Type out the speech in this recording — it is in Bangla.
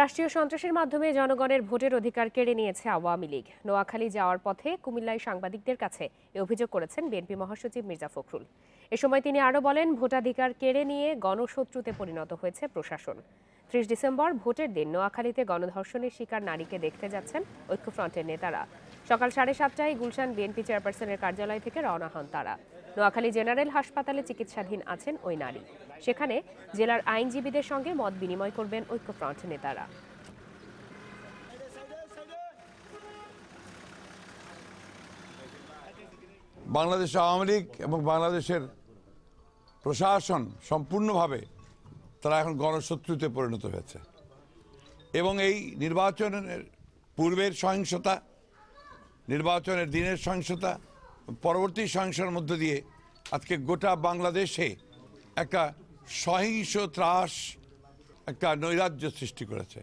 রাষ্ট্রীয় সন্ত্রাসের মাধ্যমে জনগণের ভোটের অধিকার কেড়ে নিয়েছে আওয়ামী লীগ। নোয়াখালী যাওয়ার পথে কুমিল্লায় সাংবাদিকদের কাছে এ অভিযোগ করেছেন বিএনপি মহাসচিব মির্জা ফখরুল। এ সময় তিনি আরও বলেন, ভোটাধিকার কেড়ে নিয়ে গণশত্রুতে পরিণত হয়েছে প্রশাসন। ত্রিশ ডিসেম্বর, ভোটের দিন। নোয়াখালীতে গণধর্ষণের শিকার নারীকে দেখতে যাচ্ছেন ঐক্যফ্রন্টের নেতারা। সকাল সাড়ে সাতটায় গুলশান বিএনপি চেয়ারপারসনের কার্যালয় থেকে রওনা হন তারা। নোয়াখালী জেনারেল হাসপাতালে চিকিৎসাধীন আছেন ওই নারী। সেখানে জেলার আইনজীবীদের সঙ্গে মত বিনিময় করবেন ঐক্যফ্রন্ট নেতারা। বাংলাদেশ আওয়ামী লীগ এবং বাংলাদেশের প্রশাসন সম্পূর্ণভাবে তারা এখন গণশত্রুতে পরিণত হয়েছে। এবং এই নির্বাচনের পূর্বের সহিংসতা, নির্বাচনের দিনের সহিংসতা, পরবর্তী সহিংসার মধ্য দিয়ে আজকে গোটা বাংলাদেশে একটা সহিংস ত্রাস, একটা নৈরাজ্য সৃষ্টি করেছে।